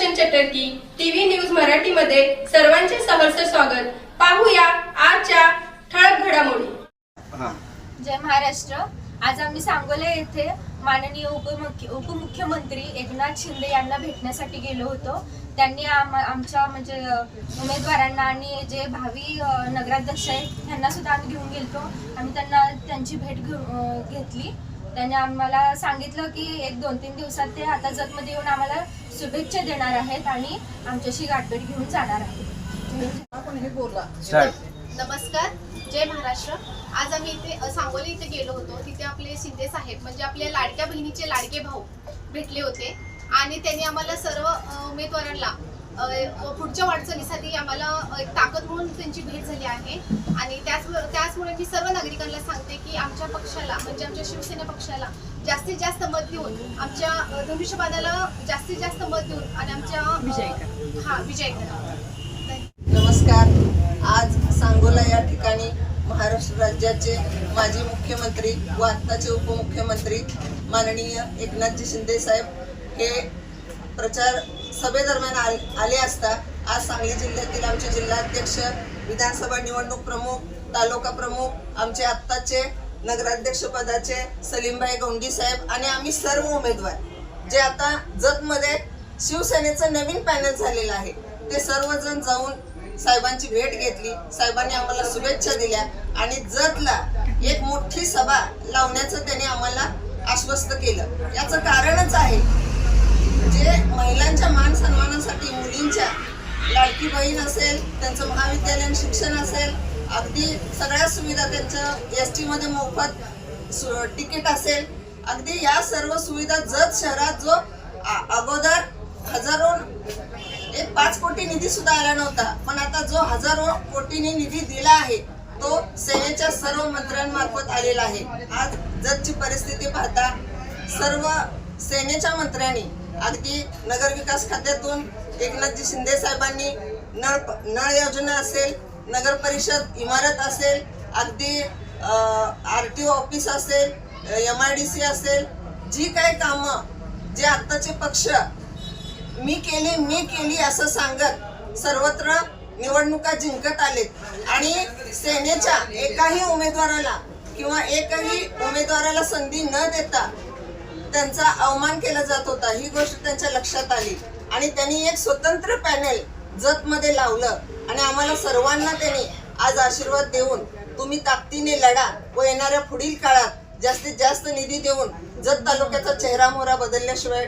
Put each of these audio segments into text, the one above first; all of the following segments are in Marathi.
रोशन चटर्की टीव्ही न्यूज मराठीमध्ये सर्वांचे सहर्ष स्वागत. पाहूया आजच्या ठळक घडामोडी. हा. जय महाराष्ट्र. आज आम्ही सांगोला येथे माननीय उपमुख्य उपमुख्यमंत्री एकनाथ शिंदे यांना भेटण्यासाठी गेलो होतो. त्यांनी आम आमच्या म्हणजे उमेदवारांना आणि जे भावी नगराध्यक्ष आहेत त्यांना सुद्धा आम्ही घेऊन गेलतो. आम्ही त्यांना त्यांची भेट घेऊ घेतली. त्यांनी आम्हाला सांगितलं की एक दोन तीन दिवसात ते आता जतमध्ये येऊन आम्हाला शुभेच्छा देणार आहेत आणि आमच्याशी गाठभेट घेऊन जाणार आहेत. नमस्कार जय महाराष्ट्र. आज आम्ही इथे सांगोली इथे गेलो होतो. तिथे आपले शिंदे साहेब म्हणजे आपल्या लाडक्या बहिणीचे लाडके भाऊ भेटले होते. आणि त्यांनी आम्हाला सर्व उमेदवारांना पुढच्या वाटचालीसाठी आम्हाला एक ताकद म्हणून त्यांची भेट झाली आहे. आणि त्याच त्याचमुळे मी सर्व नागरिकांना सांगते की आमच्या पक्षाला म्हणजे आमच्या शिवसेना पक्षाला जास्तीत जास्त मत देऊन आमच्या धनुष्यबाणाला जास्तीत जास्त मत देऊन आणि आमच्या अ, हा विजय करा. नमस्कार. आज सांगोला या ठिकाणी महाराष्ट्र राज्याचे माजी मुख्यमंत्री व आत्ताचे उपमुख्यमंत्री माननीय एकनाथजी शिंदे साहेब हे प्रचार सभेदरम्यान आल- आले असता आज सांगली जिल्ह्यातील आमचे जिल्हाध्यक्ष विधानसभा निवडणूक प्रमुख तालुका प्रमुख आमचे आत्ताचे नगराध्यक्ष पदाचे सलीमभाई गोंडी साहेब आणि आम्ही सर्व उमेदवार जे आता जतमध्ये शिवसेनेचं नवीन पॅनल झालेलं आहे ते सर्वजण जाऊन साहेबांची भेट घेतली. साहेबांनी आम्हाला शुभेच्छा दिल्या आणि जतला एक मोठी सभा लावण्याचं त्यांनी आम्हाला आश्वस्त केलं. याचं कारणच आहे जे महिलांच्या मान सन्मानासाठी मुलींच्या लाडकी बहीण असेल त्यांचं महाविद्यालयीन शिक्षण असेल अगदी सगळ्या सुविधा त्यांचं एस टीमध्ये मोफत सु- तिकीट असेल. अगदी या सर्व सुविधा जत शहरात जो अगोदर हजारो एक पाच कोटी निधी सुद्धा आला नव्हता. पण आता जो हजारो कोटीने निधी दिला आहे तो सेनेच्या सर्व मंत्र्यांमार्फत आलेला आहे. आज जतची परिस्थिती पाहता सर्व सेनेच्या मंत्र्यांनी अगदी नगरविकास खात्यातून एकनाथजी शिंदे साहेबांनी नळ नळ योजना असेल नगर परिषद इमारत असेल अगदी आर टी ओ ऑफिस असेल एम आय डी सी असेल जी काही कामं जे आत्ताचे पक्ष मी केली मी केली असं सांगत सर्वत्र निवडणुका जिंकत आलेत. आणि सेनेच्या एकाही उमेदवाराला किंवा एकही उमेदवाराला संधी न देता त्यांचा अवमान केला जात होता. ही गोष्ट त्यांच्या लक्षात आली. आणि त्यांनी एक स्वतंत्र पॅनेल जतमध्ये लावलं. आणि आम्हाला सर्वांना त्यांनी आज आशीर्वाद देऊन तुम्ही ताकदीने लढा व येणाऱ्या पुढील काळात जास्तीत जास्त निधी देऊन जत तालुक्याचा चेहरा मोहरा बदलल्याशिवाय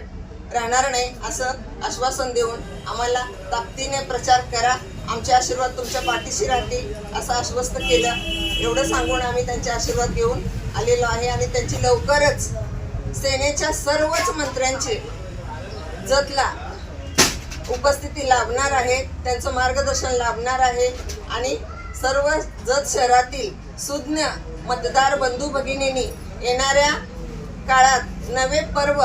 राहणार नाही असं आश्वासन देऊन आम्हाला ताकदीने प्रचार करा. आमचे आशीर्वाद तुमच्या पाठीशी राहतील असं आश्वस्त केलं. एवढं सांगून आम्ही त्यांचे आशीर्वाद घेऊन आलेलो आहे आणि त्यांची लवकरच सेनेच्या सर्वच मंत्र्यांचे जतला उपस्थिती लाभणार आहे त्यांचं मार्गदर्शन लाभणार आहे आणि सर्व जत शहरातील सुज्ञ मतदार बंधू भगिनींनी येणाऱ्या काळात नवे पर्व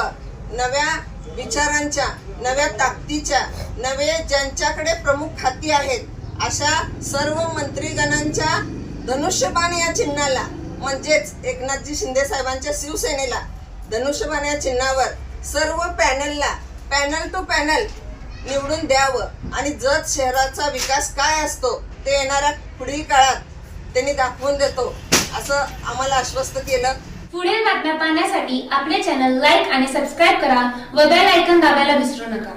नव्या विचारांच्या नव्या ताकदीच्या नवे ज्यांच्याकडे प्रमुख खाती आहेत अशा सर्व मंत्रीगणांच्या धनुष्यबाण या चिन्हाला म्हणजेच एकनाथजी शिंदे साहेबांच्या शिवसेनेला धनुष्यबाण या चिन्हावर सर्व पॅनलला पॅनल टू पॅनल निवडून द्यावं. आणि जत शहराचा विकास काय असतो ते येणाऱ्या पुढील काळात त्यांनी दाखवून देतो असं आम्हाला आश्वस्त केलं. पुढील बातम्या पाहण्यासाठी आपले चॅनल लाईक आणि सबस्क्राईब करा व बेल आयकन दाबायला विसरू नका.